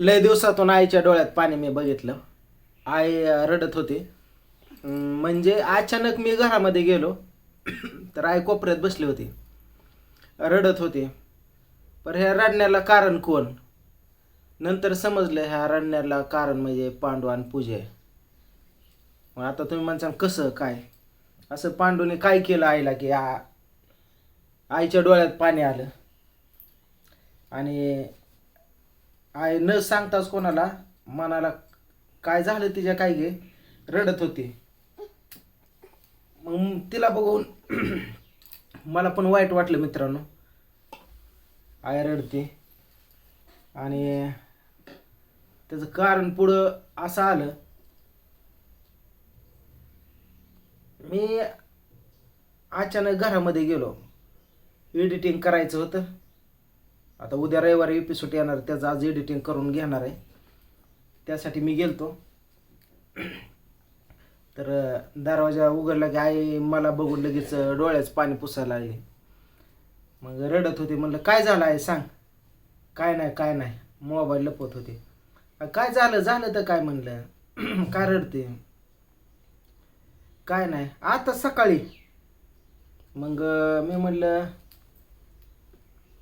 लय दिवसातून आईच्या डोळ्यात पाणी मी बघितलं. आई रडत होती. म्हणजे अचानक मी घरामध्ये गेलो तर आई कोपऱ्यात बसली होती. रडत होती. पर ह्या रडण्याला कारण कोण? नंतर समजलं ह्या रडण्याला कारण म्हणजे पांडू आणि पूजा. आहे मग आता तुम्ही म्हणसान कसं काय? असं पांडूने काय केलं आईला की आ आईच्या डोळ्यात पाणी आलं? आणि आई न सांगताच कोणाला मनाला काय झालं तिच्या काय गे? रडत होती. मग तिला बघून मला पण वाईट वाटलं मित्रांनो. आई रडते. आणि त्याचं कारण पुढं असं आलं. मी अचानक घरामध्ये गेलो. एडिटिंग करायचं होतं. आता उद्या रविवारी एपिसोड येणार त्याचं आज एडिटिंग करून घेणार आहे. त्यासाठी मी गेलतो. तर दरवाजा उघडला की आई मला बघून लगेच डोळ्याच डोळ्याचं पाणी पुसायला आले मग रडत होते म्हणलं काय झालं आहे सांग. काय नाही काय नाही. मोबाईल लपवत होते. काय झालं झालं तर काय? म्हणलं. काय रडते? काय नाही आता सकाळी. मग मी म्हणलं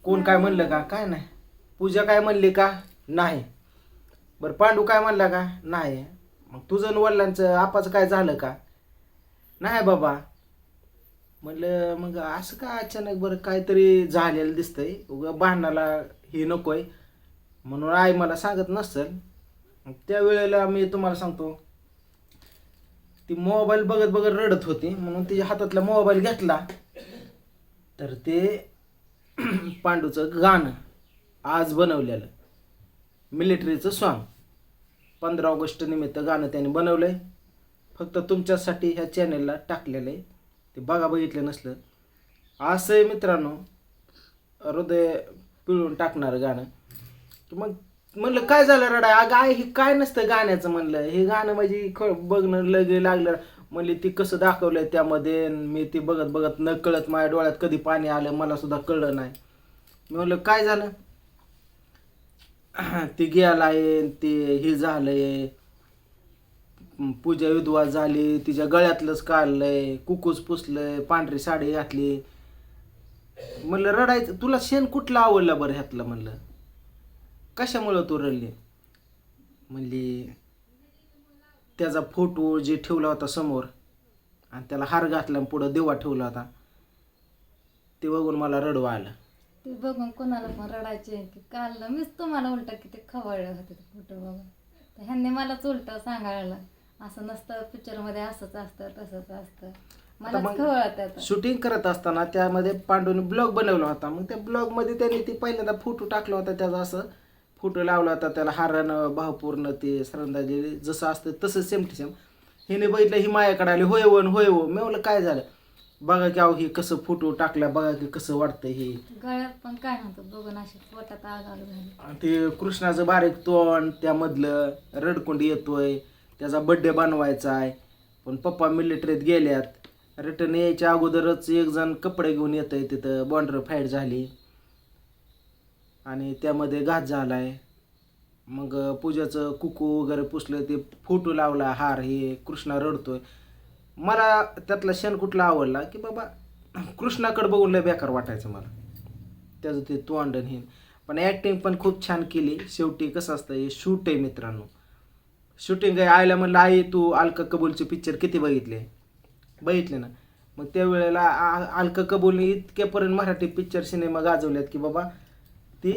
कोण काय म्हणलं का? काय नाही. पूजा काय म्हणली का? नाही. बरं पांडू काय म्हणला का? नाही. मग तुझं वडिलांचं आपाचं काय झालं का? नाही बाबा. म्हणलं मग असं का अचानक बरं काहीतरी झालेलं दिसतंय? उगा भांडणाला हे नकोय. म्हणून आई मला सांगत नसेल. मग त्यावेळेला मी तुम्हाला सांगतो. ती मोबाईल बघत बघत रडत होती. म्हणून तिच्या हातातला मोबाईल घेतला. तर ते पांडूचं गाणं आज बनवलेलं. मिलिटरीचं सॉन्ग पंधरा ऑगस्ट निमित्त गाणं त्याने बनवलंय. फक्त तुमच्यासाठी ह्या चॅनेलला टाकलेलं आहे. ते बघा बघितलं नसलं. असं आहे मित्रांनो हृदय पिळून टाकणारं गाणं. की मग म्हणलं काय झालं रडा अगं हे काय नसतं गाण्याचं म्हणलं. हे गाणं म्हणजे ख बघणं लगे लागलं. म्हणली ती कसं दाखवलंय त्यामध्ये? मी ती बघत बघत न कळत माझ्या डोळ्यात कधी पाणी आलं मला सुद्धा कळलं नाही. मी म्हणलं काय झालं? ती गेलाय ते हे झालंय. पूजा विधवा झाली तिच्या गळ्यातलंच काढलंय कुकूच पुसलंय पांढरी साडी घातली. म्हणलं रडायचं तुला शेण कुठलं आवडलं बरं ह्यातलं? म्हणलं कशामुळं तू रडली? म्हणली त्याचा फोटो जे ठेवला होता समोर आणि त्याला हार घातला पुढं देवा ठेवला होता ते बघून मला रडवा आलं. ते बघून कोणाला पण रडायचे की काल मीच तुम्हाला उलट किती खवळले होते ते फोटो बघून. तर ह्यांनी मलाच उलट सांगायला असं नसतं पिक्चरमध्ये असंच असतं तसंच असतं. मला खवळत शूटिंग करत असताना त्यामध्ये पांडूने ब्लॉग बनवला होता. मग त्या ब्लॉगमध्ये त्यांनी ती पहिल्यांदा फोटो टाकला होता त्याचा असं. फोटो लावला होता त्याला हारानं भावपूर्ण ते सरंदाजी जसं असतं तसं सेम टू सेम हिने बघितलं ही मायाकडे आली होय वन होय हो मी म्हणलं काय झालं? बघा की अहो हे कसं फोटो टाकला बघा की कसं वाटतं हे. गळ्यात पण काय नव्हतं बघून अशी पोटात आग आलं झाली. आणि ते कृष्णाचं बारीक तोंड त्यामधलं रडकुंड येतोय त्याचा बड्डे बनवायचा आहे. पण पप्पा मिलिटरीत गेल्यात. रिटर्न यायच्या अगोदरच एक जण कपडे घेऊन येत आहे तिथं बॉर्डर फाईट झाली. आणि त्यामध्ये घात आहे मग पूजाचं कुकू वगैरे पुसलं ते फोटो लावला हार हे कृष्णा रडतोय. मला त्यातला क्षण कुठला आवडला की बाबा कृष्णाकडे बघून लय बेकार वाटायचं मला. त्याचं ते तोंडण हे. पण ॲक्टिंग पण खूप छान केली. शेवटी कसं असतं हे शूट आहे मित्रांनो. शूटिंग आहे आयला म्हणलं आई तू अलका कबूलचे पिक्चर किती बघितले? बघितले ना. मग त्यावेळेला आ- अलका कबूलने इतक्यापर्यंत मराठी पिक्चर सिनेमा गाजवल्यात की बाबा ती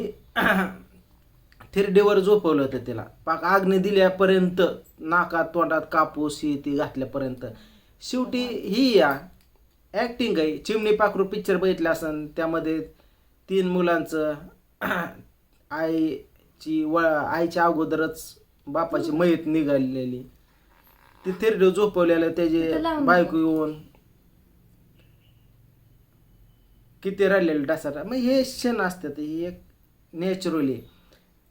थिरडीवर झोपवलं होतं तिला. पाक आग्ने दिल्यापर्यंत नाकात तोंडात कापूस ही ती घातल्यापर्यंत. शेवटी ही या ॲक्टिंग आहे. चिमणी पाखरू पिक्चर बघितलं असन त्यामध्ये तीन मुलांचं आईची व आईच्या अगोदरच बापाची मयत निघालेली. ती थिरडे झोपवलेलं त्याचे बायको येऊन किती राहिलेले डासाटा मग हे क्षण असतात हे एक नॅचरली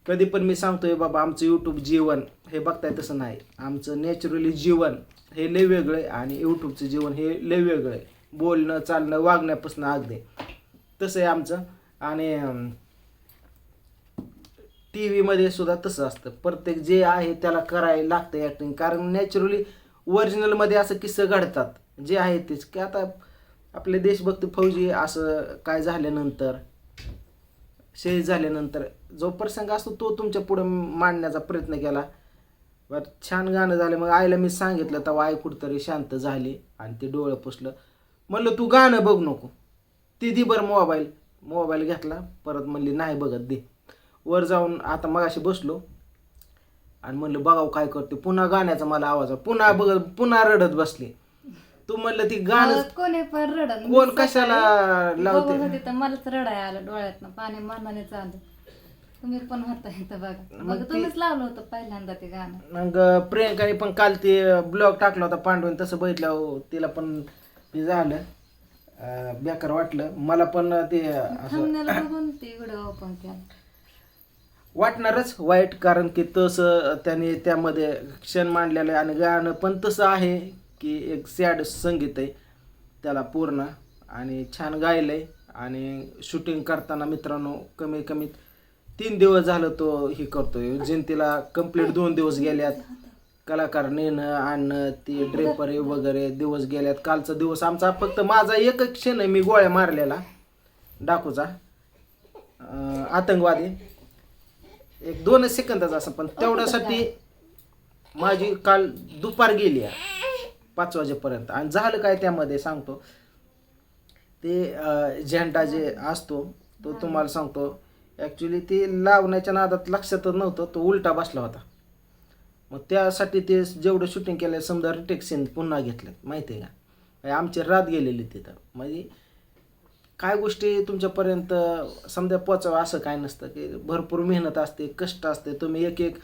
कधी पण मी सांगतोय बाबा आमचं यूट्यूब जीवन हे बघताय तसं नाही. आमचं नॅचरली जीवन हे लय वेगळं आहे आणि यूट्यूबचं जीवन हे लय वेगळं आहे. बोलणं चालणं वागण्यापासून अगदी. तसं आहे आमचं. आणि टी व्हीमध्ये सुद्धा तसं असतं. प्रत्येक जे आहे त्याला करायला लागतं ॲक्टिंग कारण नॅचरली ओरिजिनलमध्ये असं किस्से घडतात. जे आहे तेच. की आता आपले देशभक्त फौजी असं काय झाल्यानंतर शहीद झाल्यानंतर जो प्रसंग असतो तो तुमच्यापुढे मांडण्याचा प्रयत्न केला. बरं छान गाणं झालं. मग आईला मी सांगितलं तेव्हा आई कुठंतरी शांत झाली आणि ते डोळं पुसलं. म्हणलं तू गाणं बघ नको. ती दी बरं मोबाईल. मोबाईल घेतला. परत म्हणली नाही बघत दे. वर जाऊन आता मगाशी बसलो आणि म्हणलं बघाव काय करते पुन्हा गाण्याचा मला आवाज पुन्हा बघत पुन्हा रडत बसले. तू म्हणलं ती गाणं मला कोणी पण रडन? कोण कशाला लावते? होते तर मलाच रडाय आलं डोळ्यातनं. पाणी मारणाने चालू तुम्ही पण होता इथं बघा. मग ते- तुम्हीच लावलं होतं पहिल्यांदा ते गाणं. मग प्रियंकाने पण काल ते ब्लॉग टाकला होता पांडून तसं बघितलं. तिला पण हे झालं. अं, बेकार वाटलं. मला पण ते असं थांबण्याला बघून ते व्हिडिओ ओपन केला. वाटणारच वाईट कारण की तसं त्याने त्यामध्ये क्षण मांडलेलं आहे आणि गाणं पण तसं आहे. की एक सॅड संगीत आहे त्याला पूर्ण आणि छान गायलं आहे आणि शूटिंग करताना मित्रांनो कमी कमी तीन दिवस झालं तो हे करतोय. जयंतीला कंप्लीट दोन दिवस गेल्यात. कलाकार नेणं आणणं ते ड्रेपरी वगैरे दिवस गेल्यात. कालचा दिवस आमचा फक्त माझा एकच क्षण आहे मी गोळ्या मारलेला. डाकूचा आतंकवादी. एक दोनच सेकंदाचा असं पण तेवढ्यासाठी माझी काल दुपार गेली आहे. पाच वाजेपर्यंत. आणि झालं काय त्यामध्ये सांगतो. ते झेंडा जे असतो तो तुम्हाला सांगतो. ॲक्च्युली ते लावण्याच्या नादात लक्षातच नव्हतं तो उलटा बसला होता. मग त्यासाठी ते जेवढं शूटिंग केलं समजा रिटेक सीन पुन्हा घेतलं माहिती आहे का? म्हणजे आमची रात गेलेली तिथं. म्हणजे काय गोष्टी तुमच्यापर्यंत समजा पोचावं असं काय नसतं की भरपूर मेहनत असते कष्ट असते तुम्ही एक एक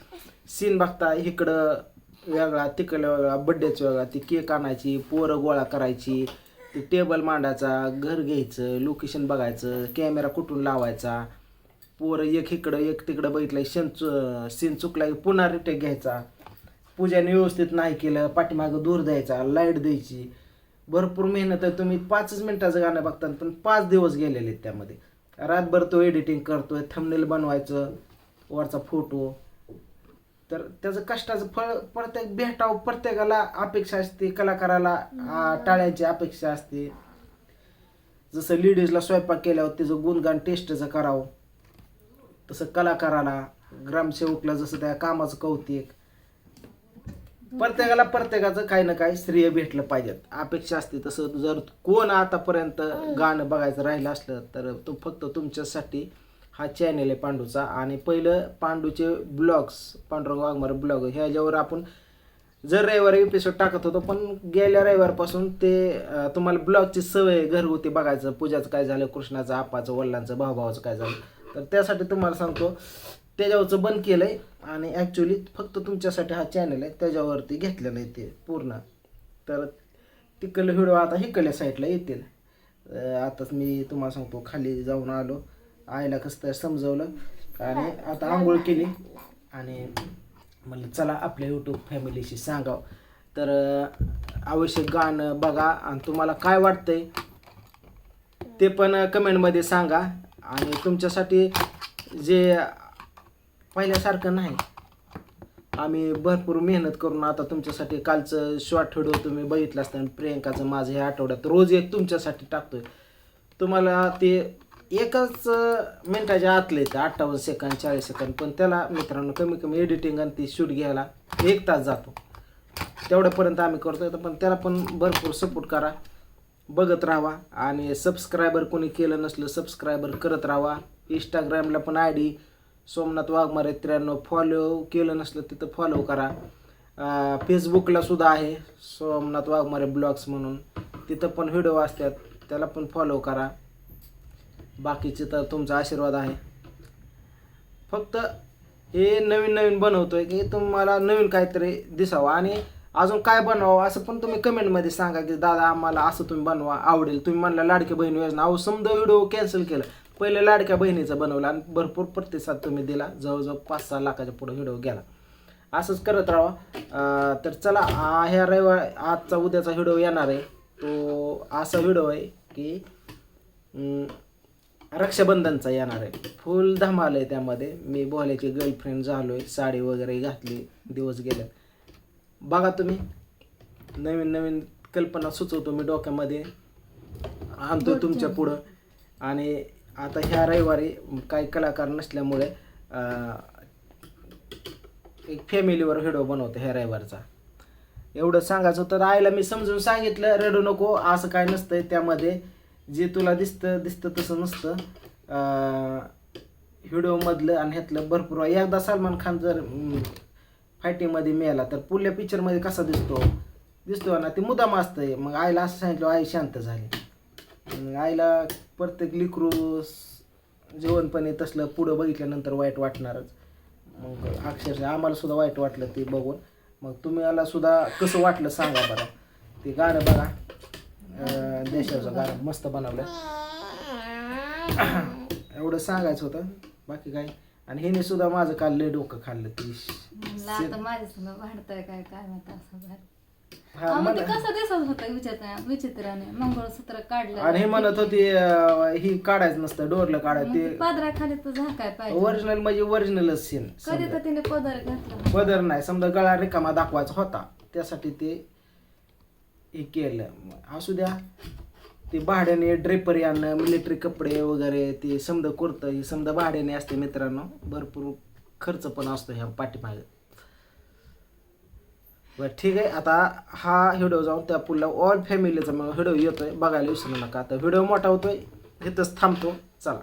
सीन बघता इकडं वेगळा तिकडला वेगळा बड्डेच वेगळा. ती केक आणायची पोरं गोळा करायची. ती टेबल मांडायचा घर घ्यायचं लोकेशन बघायचं कॅमेरा कुठून लावायचा. पोरं एक इकडं एक तिकडं बघितलं शेण चु सीन चुकला की पुन्हा रिटेक घ्यायचा. पूजाने व्यवस्थित नाही केलं पाठीमागं दूर द्यायचा लाइट द्यायची. भरपूर मेहनत आहे तुम्ही पाचच मिनटाचं गाणं बघता पण पाच दिवस गेलेले आहेत त्यामध्ये. रातभर तो एडिटिंग करतोय थंबनेल बनवायचं वरचा फोटो तर त्याचं कष्टाचं फळ प्रत्येक भेटावं प्रत्येकाला अपेक्षा असते कलाकाराला टाळ्याची अपेक्षा असते. जसं लेडीजला स्वयंपाक केल्यावर त्याचं गुणगान टेस्टचं करावं तसं कलाकाराला ग्रामसेवकला जसं त्या कामाचं कौतिक. प्रत्येकाला प्रत्येकाचं काही ना काही श्रेय भेटलं पाहिजेत अपेक्षा असते तसं जर कोण आतापर्यंत गाणं बघायचं राहिलं असलं तर तो फक्त तुमच्यासाठी हा चॅनल आहे पांडूचा. आणि पहिलं पांडूचे ब्लॉग्स पांडुरंग वाघमारे ब्लॉग ह्याच्यावर आपण जर रविवारी एपिसोड टाकत होतो पण गेल्या रविवारपासून ते तुम्हाला ब्लॉगची सवय घरगुती बघायचं पूजाचं काय झालं कृष्णाचं आपाचं वडिलांचं भाऊभावाचं काय झालं. तर त्यासाठी तुम्हाला सांगतो त्याच्यावरचं बंद केलं आहे आणि ॲक्च्युली फक्त तुमच्यासाठी हा चॅनल आहे त्याच्यावरती घेतलेलं आहे ते पूर्ण. तर तिकडले व्हिडिओ आता हिकडल्या साईडला येतील. आताच मी तुम्हाला सांगतो खाली जाऊन आलो. आईला कसं तर समजवलं. आणि आता आंघोळ केली. आणि म्हणलं चला आपल्या यूट्यूब फॅमिलीशी सांगावं. तर अवश्य गाणं बघा आणि तुम्हाला काय वाटतंय ते पण कमेंटमध्ये सांगा. आणि तुमच्यासाठी जे पहिल्यासारखं नाही आम्ही भरपूर मेहनत करून आता तुमच्यासाठी कालचं शॉर्ट व्हिडिओ तुम्ही बघितलं असतं प्रियंकाचं माझं ह्या आठवड्यात रोज एक तुमच्यासाठी टाकतोय. तुम्हाला ते एकच मिनटाच्या आतले ते अठ्ठावन्न सेकंद चाळीस सेकंद पण त्याला मित्रांनो कमी कमी एडिटिंग आणि ती शूट घ्यायला एक तास जातो. तेवढ्यापर्यंत आम्ही करतो तर पण त्याला पण भरपूर सपोर्ट करा. बघत राहावा आणि सबस्क्रायबर कोणी केलं नसलं सबस्क्रायबर करत राहा इंस्टाग्रामला पण आय डी सोमनाथ वाघमारे त्र्याण्णव फॉलो केलं नसलं तिथं फॉलो करा. फेसबुकला सुद्धा आहे सोमनाथ वाघमारे ब्लॉग्स म्हणून. तिथं पण व्हिडिओ असतात त्याला पण फॉलो करा. बाकीचे तर तुमचा आशीर्वाद आहे. फक्त हे नवीन नवीन बनवतोय की तुम्हाला नवीन काहीतरी दिसावं आणि अजून काय बनवावं असं पण तुम्ही कमेंटमध्ये सांगा की दादा आम्हाला असं तुम्ही बनवा आवडेल. तुम्ही म्हणला लाडक्या बहीण योजना. अहो समजा व्हिडिओ कॅन्सल केला. पहिले लाडक्या बहिणीचं बनवलं आणि भरपूर प्रतिसाद तुम्ही दिला. जवळजवळ पाच सहा लाखाच्या पुढे व्हिडिओ गेला. असंच करत राहा. तर चला ह्या रविवार आजचा उद्याचा व्हिडिओ येणार आहे. तो असा व्हिडिओ आहे की रक्षाबंधनचा येणार आहे. फुल धमाल आहे त्यामध्ये. मी बोलायची गर्लफ्रेंड झालोय साडी वगैरे घातली दिवस गेले. बघा तुम्ही. नवीन नवीन कल्पना सुचवतो मी डोक्यामध्ये. आणतो तुमच्या पुढं. आणि आता ह्या रविवारी काही कलाकार नसल्यामुळे एक फॅमिलीवर व्हिडिओ बनवतो ह्या रविवारचा. एवढं सांगायचं तर आईला मी समजून सांगितलं रडू नको असं काय नसतंय त्यामध्ये. जे तुला दिसतं दिसतं तसं नसतं. हिडोमधलं व्हिडिओमधलं आणि ह्यातलं भरपूर. एकदा सलमान खान जर फायटिंगमध्ये मिळाला तर पुढल्या पिक्चरमध्ये कसा दिसतो? दिसतो ना ते मुदाम आहे मग आईला असं सांगितलं आई शांत झाली. आईला प्रत्येक लिकरू जेवणपणे तसलं पुढं बघितल्यानंतर वाईट वाटणारच. मग अक्षरशः आम्हाला सुद्धा वाईट वाटलं ते बघून. मग तुम्हाला सुद्धा कसं वाटलं सांगा बरं. ते गाणं बघा. देशाचं गाणं मस्त बनवलं एवढं सांगायचं होतं बाकी काय? आणि हिने सुद्धा माझं काल लय डोकं खाल्लं ती मंगळसूत्र काढलं. आणि हे म्हणत होती ही काढायचं नसतं डोरलं काढायचं ते पदराखाली तर झाकाय पाहिजे. ओरिजिनल म्हणजे ओरिजिनलच सीन कधी तर तिने पदर घातला. बदर नाही समजा गळा रिकामा दाखवायचा होता त्यासाठी ते हे केलं. असू द्या. ते भाड्याने ड्रेपरी आणणं मिलिटरी कपडे वगैरे ते समजा कुर्तं हे समजा भाड्याने असते मित्रांनो. भरपूर खर्च पण असतो ह्या पाठीमागे. बरं ठीक आहे. आता हा व्हिडिओ जाऊन त्या पुढला ऑल फॅमिलीचा मग व्हिडिओ येतोय. बघायला विसरू नका. आता व्हिडिओ मोठा होतोय. इथंच थांबतो. चला.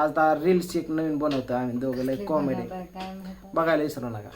आज रील्स एक नवीन बनवतो आम्ही. दोघं कॉमेडी बघायला विसरू नका.